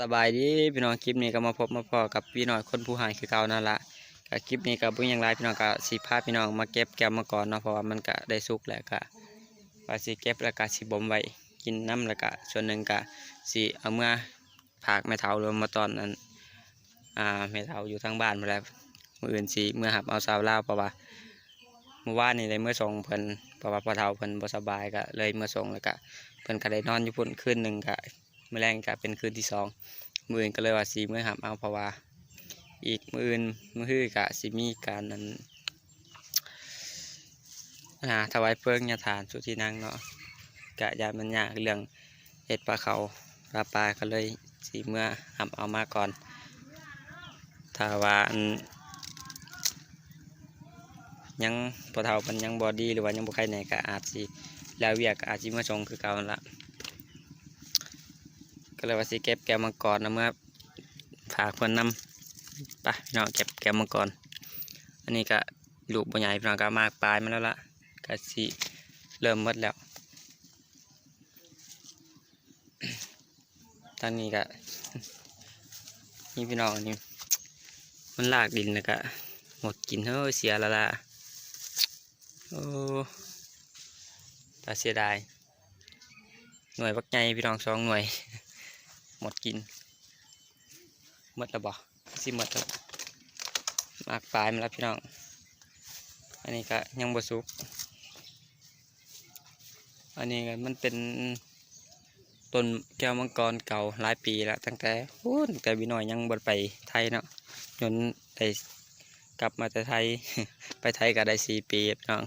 สบายดีพี่น้องคลิปนี้ก็มาพบมาพอกับพี่น้อยคนผู้หายคือเก่านั่นละก็คลิปนี้ก็บุญยังไรพี่น้องก็สีพาพี่น้องมาเก็บแก้มมาก่อนเนาะเพราะว่ามันก็ได้สุกแล้วก็ว่าสิเก็บแล้วก็สิบ่มไว้กินน้ำแล้วก็ส่วนหนึ่งก็สิเอาเมื่อผากแม่เฒ่ารวมมาตอนนั้นอ่าแม่เฒ่าอยู่ทางบ้านมาแล้วมืออื่นสิเมื่อหับเอาสาวลาเพราะว่าเมื่อวานนี่ได้เมื่อส่งเพิ่นเพราะว่าพอเฒ่าเพิ่นบ่สบายก็เลยเมื่อส่งแล้วก็เพิ่นก็ได้นอนอยู่พุ่นคืนหนึ่งก็ มื้อแรงก็เป็นคืนที่สองมืออื่นก็เลยว่าสีมือหับเอาเพราะว่า อีกมืออื่นมือฮือกะสิมีการนั้นนะถวายเพลิงญาทานสุที่นั่งเนาะกะยามันยากเรื่องเห็ดปลาเขาปลาปลาก็เลยสีเมื่อหับเอามาก่อนถ้าว่านยังพอเท่ามันยังบอดี้หรือว่ายังบุใครไหนก็อาจสิแล้วเวียกอาจสิมาชงคือเก่าวันละ ก็เลยว่าสิเก็บแก้วมังกรนะเมื่อฝากคนนำไปพี่น้องเก็บแก้วมังกร อันนี้ก็ลูกบัใหญ่พี่น้องก็มากปลายมาแล้วล่ะก็สิเริ่มมดแล้วทางนี้ก็นี่พี่น้องนนี้มันลากดินแล้วก็หมดกินเฮ้ยเสียละล่ะโอ้ตาเสียดายหน่วยบักใหญ่พี่น้องสองหน่วย หมดกินหมดแล้วบ่สิหมดแล้วมากปลายมาแล้วพี่น้อง อันนี้ก็ยังบ่สุก อันนี้ก็มันเป็นต้นแก้วมังกรเก่าหลายปีแล้ว ตั้งแต่โอ้ตั้งแต่วิน้อยยังบ่ได้ไปไทยเนาะจนได้กลับมาแต่ไทย ไปไทยก็ได้สี่ปีพี่น้อง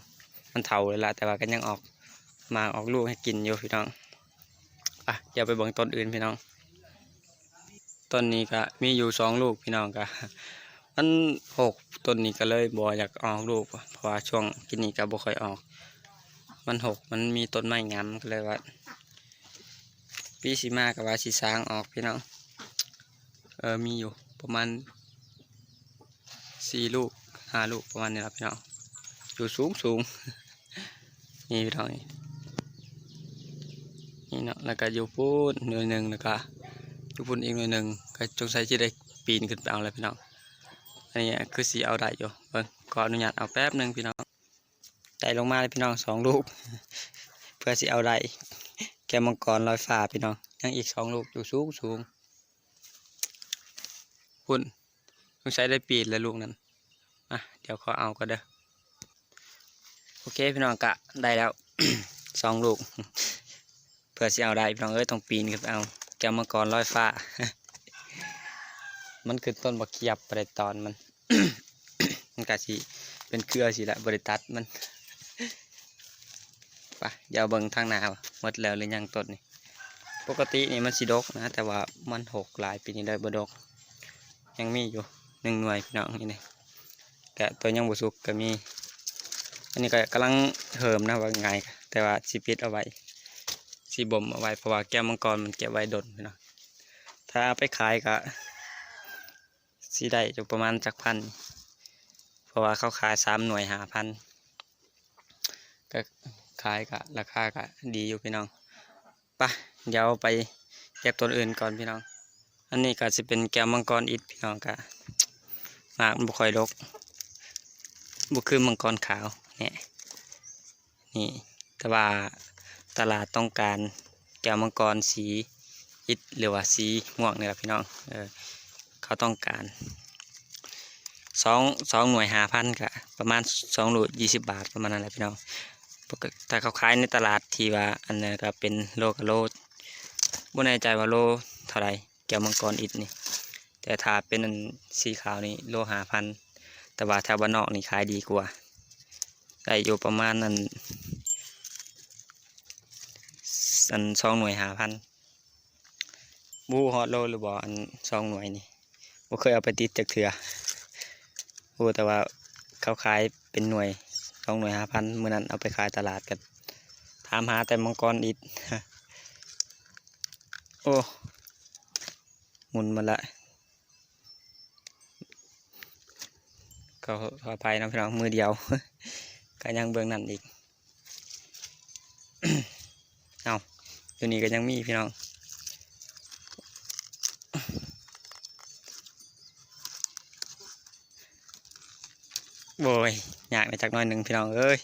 มันเฒ่าเลยละแต่ว่าก็ยังออกมาออกลูกให้กินอยู่พี่น้อง อะเดี๋ยวไปเบิ่งต้นอื่นพี่น้อง ต้นนี้ก็มีอยู่สองลูกพี่น้องก็มันหกต้นนี้ก็เลยบ่อยากออกลูกเพราะว่าช่วงกินนี้ก็บ่ค่อยออก มันหกมันมีต้นไม้งามก็เลยว่าปีสีมากับว่าสีสางออกพี่น้องเออมีอยู่ประมาณสี่ลูกห้าลูกประมาณนี้แหละพี่น้องอยู่สูงสูงนี่พี่น้องนี่เนาะแล้วก็อยู่พูดหน่วยหนึ่งแล้วก็อยู่พุ่นอีกหน่อยหนึ่ง ก็จงใส่ที่ได้ปีนขึ้นไปเอาเลยพี่น้อง อันนี้คือสีเอาได้อยู่เบิ่งขออนุญาตเอาแป๊บหนึ่งพี่น้องไต่ลงมาเลยพี่น้องสองลูก เพื่อสีเอาได้แกมังกรลอยฟ้าพี่น้องยังอีกสองลูกอยู่สูงสูงพุ่นจงใช้ได้ปีนเลยลูกนั้นอะเดี๋ยวขอเอาก็เด้อโอเคพี่น้องกะได้แล้วสองลูกเพื่อสิเอาได้พี่น้องเอ้ยต้องปีนขึ้นไปเอาแก้มังกรลอยฟ้า มันคือต้นบักเขียบประตอนมัน มันกะสิเป็นเครือสิละบริตัดมันไปเดี๋ยวเบิ่งทางหนาวหมดแล้วหรือยังต้นนี่ปกตินี่มันสิดกนะ แต่ว่ามันหกหลายปีนี้ได้บดก ยังมีอยู่หนึ่งหน่วยพี่น้องนี่นี่แกะตัวยังบ่สุกก็มี อันนี้ก็กำลังเหิมนะว่าไง แต่ว่าสิปิดเอาไว้สีบ่มเอาไว้เพราะว่าแก้วมังกรมันเก็บไว้ดนพี่น้องถ้าเอาไปขายก็ สีได้อยู่ประมาณจักพัน เพราะว่าเขาขายสามหน่วยหาพันก็ขายก็ราคาก็ดีอยู่พี่น้องปะเดี๋ยวไปเก็บต้นอื่นก่อนพี่น้อง อันนี้ก็จะเป็นแก้วมังกรอิฐพี่น้องก็มากบุคอยรกบุคือมังกรขาวเนี่ยนี่แต่ว่าตลาดต้องการแก้วมังกรสีอิฐหรือว่าสีม่วงนี่แหละพี่น้องเออ เขาต้องการสองสองหน่วยหาพันกะประมาณสองหน่วยยี่สิบบาทประมาณนั้นแหละพี่น้องปกติถ้าเขาขายในตลาดทีว่าอันนั้นก็เป็นโลกับโลบ่แน่ใจว่าโลเท่าไรแก้วมังกรอิฐนี่ แต่ถ้าเป็นอันสีขาวนี่โลหาพันแต่ว่าแถวบ้านนอกนี่ขายดีกว่า ได้อยู่ประมาณนั้นอันสองหน่วยหาพันบูฮอตโลหรือบ่อันสองหน่วยนี่ บ่เคยเอาไปติดจากเถื่อบูแต่ว่าเขาขายเป็นหน่วยสองหน่วยห้าพันเมื่อนั้นเอาไปขายตลาดกันถามหาแต่มังกรอิดโอ้หมุนมาละก็ขออภัยนะพี่น้องมือเดียวก็ยังเบื้องนั่นอีกเอาตัวนี้ก็ยังมีพี่น้อง โบยอยากในจักน้อยหนึ่งพี่น้องเอ้ย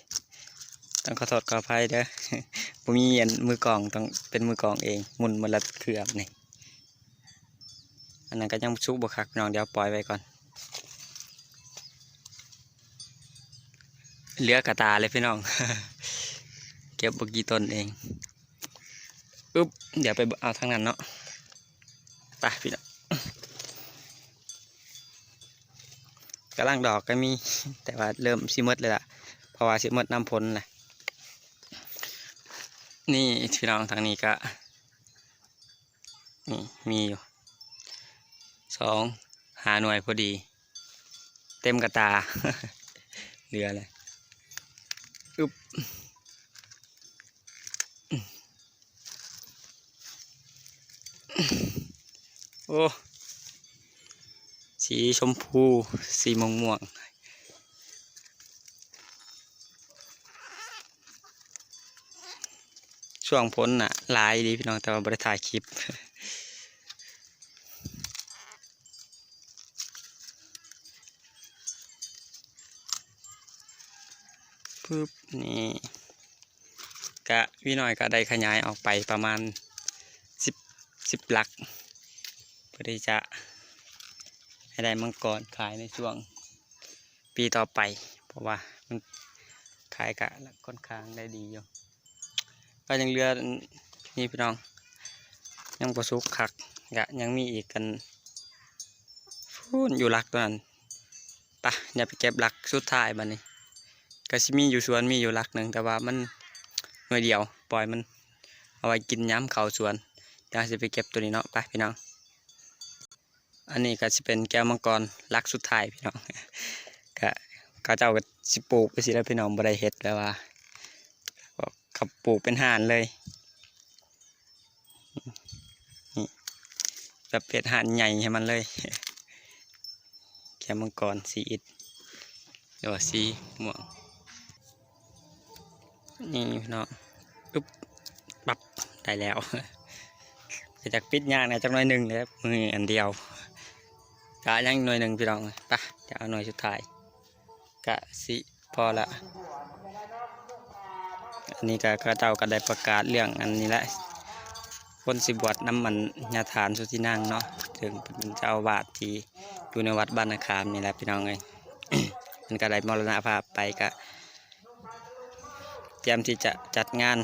ต้องขอโทษขออภัยเด้อผมมีอันมือกลองต้องเป็นมือกลองเองหมุนมาละเครือบนี่อันนั้นก็ยังชุกบคักน้องเดี๋ยวปล่อยไว้ก่อนเลือกระตาเลยพี่น้อง เก็บบกี่ต้นเองอึ๊บเดี๋ยวไปเอาทางนั้นเนาะไปพี่น้อง กำลังดอกก็มี แต่ว่าเริ่มสิมดเลยล่ะเพราะว่าสิมดน้ำพ้นแหละนี่พี่น้องทางนี้ก็นี่มีอยู่สองหาหน่วยพอดี เต็มกระตาเหลือเลยอึ๊บโอ้ สีชมพู สีม่วงม่วงช่วงพ้นน่ะลายดีพี่น้องแต่ว่าบริถ่ายคลิปปึ๊บนี่กะวิน้อยก็ได้ขยายออกไปประมาณสิบสิบหลักเพื่อที่จะ ให้ได้มังกรขายในช่วงปีต่อไป เพราะว่ามันขายกะค่อนข้างได้ดีอยู่ก็ยังเหลือนี่พี่น้อง ยังประสุกคักกะยังมีอีกกันฟูนอยู่หลักตัวนั้นปะอย่าไปเก็บหลักสุดท้ายบัดนี้ก็สิมีอยู่สวนมีอยู่หลักหนึ่งแต่ว่ามันหน่วยเดียว ปล่อยมันเอาไว้กินย้ำเขาสวนเดี๋ยวสิไปเก็บตัวนี้เนาะไปพี่น้อง อันนี้ก็จะเป็นแก้วมังกรลักสุดท้ายพี่น้องก็เขาเจ้าก็สิปลูกไปสิแล้วพี่น้องบ่ได้เฮ็ดแล้วว่าก็เขาปลูกเป็นห่านเลยแบบเป็นห่านใหญ่ให้มันเลยแก้วมังกรสีอิฐหรือว่าสีม่วงนี่พี่น้องปึ๊บปับได้แล้วจากปิดยากนะจักหน่อยหนึ่งเลยครับมืออันเดียว กะยังหน่วยหนึ่งพี่น้องปะจะเอาหน่วยสุดท้ายกะสิพอละอันนี้ก็ก็เจ้าก็ได้ประกาศเรื่องอันนี้แหละคนสิบวชน้ำมันญาฐานสุทินั่งเนาะถึงเป็นเจ้าวาสที่อยู่ในวัดบ้านนาคามนี่แหละพี่น้องเลยมันก็ได้มรณภาพไปก็เตรียมที่จะจัดงาน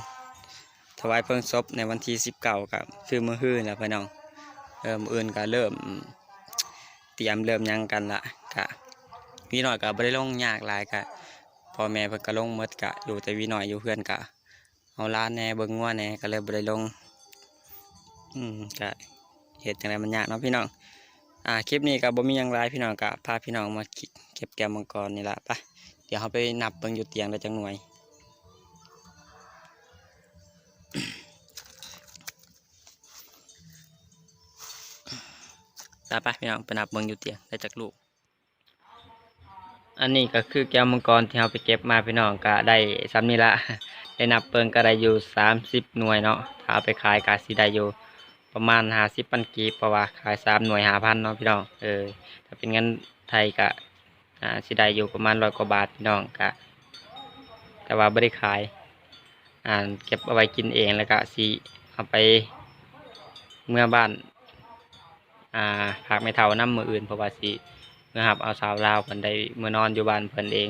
ถวายเพลิงศพในวันที่สิบเก้ากับคือมือฮื้อแล้วพี่น้องเริ่มออื่นก็เริ่ม เตรียมเริ่มยังกันละกะวีหน่อยก็บ่ได้ลงยากหลายกะพ่อแม่เพิ่นก็ลงหมดกะอยู่แต่วีหน่อยอยู่เพื่อนกะเอาล้านแน่เบิ่งงัวแน่ก็เลยบ่ได้ลง อืมกะเฮ็ดจังไดมันยากเนาะพี่น้อง อ่าคลิปนี้ก็บ่มียังหลายพี่น้องกะพาพี่น้องมาเก็บแก้วมังกรนี่ละไปเดี๋ยวเราไปนับเบิ่งอยู่เตียงได้จังหน่วย ไปไปพี่น้องไปนับเบิ่งอยู่เตียงได้จากลูก อันนี้ก็คือแก้วมังกรที่เราไปเก็บมาพี่น้องก็ได้ซ้ำนี่ละได้นับเปิงก็ได้อยู่สามสิบหน่วยเนาะถ้าเอาไปขายก็สิได้อยู่ประมาณห้าสิบปันกีบเพราะว่าขายสามหน่วยห้าพันเนาะพี่น้องเออถ้าเป็นเงินไทยก็อ่าสิได้อยู่ประมาณร้อยกว่าบาทพี่น้องก็แต่ว่าไม่ได้ขายอ่าเก็บเอาไว้กินเองแล้วก็สิเอาไปเมื่อบ้าน อ่าหากไม่เท่าน้ำมืออื่นเพราะว่าสิเมื่อหับเอาสาวลาวเพิ่นได้เมื่อนอนอยู่บ้านเพิ่นเอง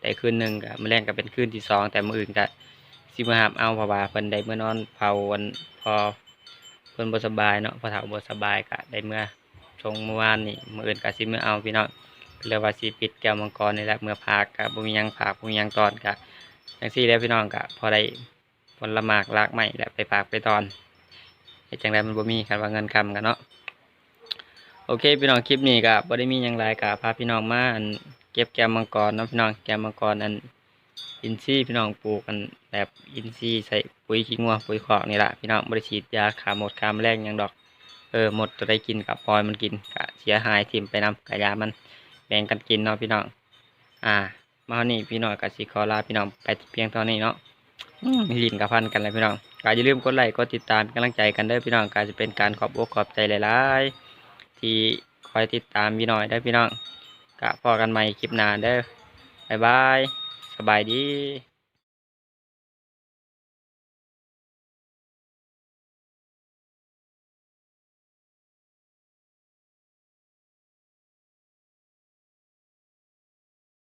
ได้คืนหนึ่งก็มื้อแรกก็เป็นคืนที่สองแต่มื้ออื่นก็สิเมื่อหับเอาเพราะว่าเพิ่นได้เมื่อนอนเผาวันพอเพิ่นบ่สบายเนาะพอเฒ่าบ่สบายก็ได้เมื่อชงเมื่อวานนี่มื้ออื่นก็สิเมื่อเอาพี่น้องก็เลยว่าสิปิดแก้วมังกรนี่แหละเมื่อพากก็บ่มีหยังฝากบ่มีหยังตอนก็จังซี่แล้วพี่น้องก็พอได้ผลละหมากลากไม้และไปฝากไปตอนเฮ็ดจังไดมันบ่มีคันว่าเงินคำกันเนาะ โอเคพี่น้องคลิปนี้ก็บ่ได้มีหยังหลายก็พาพี่น้องมาอันเก็บแกมมังกรนะพี่น้องแกมมังกรอันอินทรีย์พี่น้องปลูกกันแบบอินทรีย์ใส่ปุ๋ยขี้งัวปุ๋ยคอกนี่แหละพี่น้องบ่ได้ฉีดยาขาหมดขาแมลงยังดอกเออหมดตัวได้กินกับปล่อยมันกินก็เสียหายทิ่มไปนำกะยามันแบ่งกันกินเนาะพี่น้องอ่า มาวันนี้พี่น้องก็สิขอลาพี่น้องไปเพียงเท่านี้เนาะอืมลิ้นกับพันกันเลยพี่น้องก็อย่าลืมกดไลค์กดติดตามกำลังใจกันเด้อพี่น้องก็จะเป็นการขอบอกขอบใจหลายๆ ที่คอยติดตามพี่น้อยได้พี่น้องกะพอกันใหม่คลิปหน้าเด้อบ๊ายบาย สบายดี